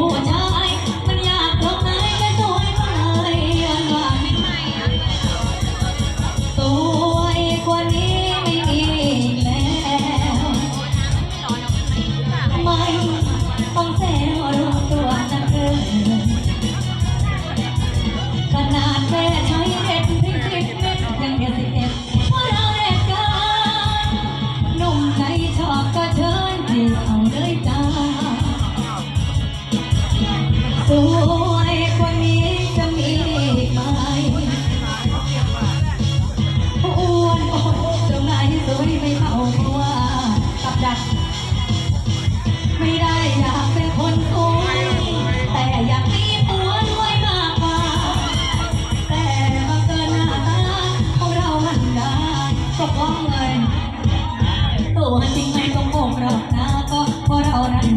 ผู้ชามันอยากตรงไหนก็สวยก็เลยวันวันสวยกว่านี้ไม่มีอีแล้วไม่ต้องเซล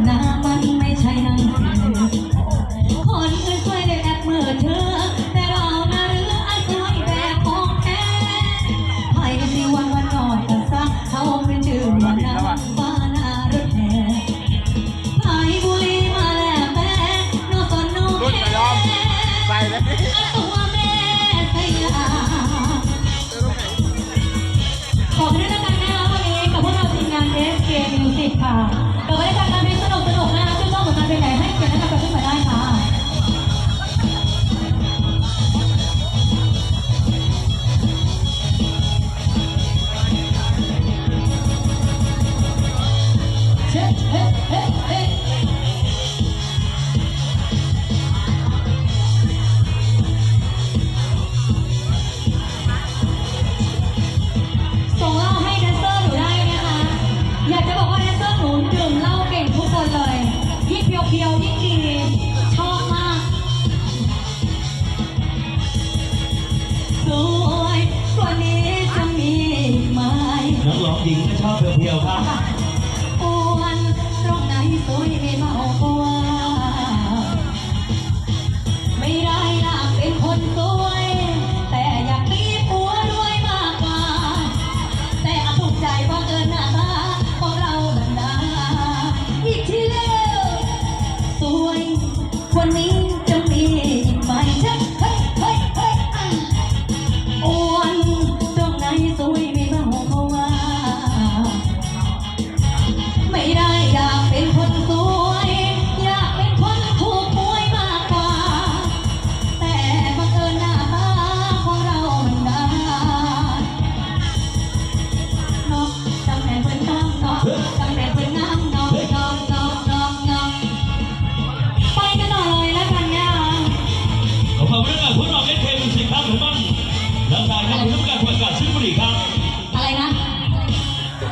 น้ำมันไม่ใช่น้ำคนเคยได้แอบมือเธอ แต่เรานะหรืออาศัยแบบของแท้ทยสิวันวันอนกันซะเขาเป็นชื่อวันน้ำฟ้านารถแห่ไทยบุรีมาแล้วแม่นน่ไตอนนนี้น เดียวที่กีชอบมากสวยกว่านี้จะมีไหมนักร้องหญิงก็ชอบเพียวๆครับ อ้วนตรงไหนสวยไม่เมาก็วน when we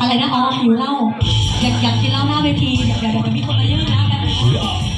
อะไรนะอ๋อหิวเหล้าอยากอยากกินเหล้าหน้าเวทีอยากอยากอยากมีคนมายอะนนะแบบ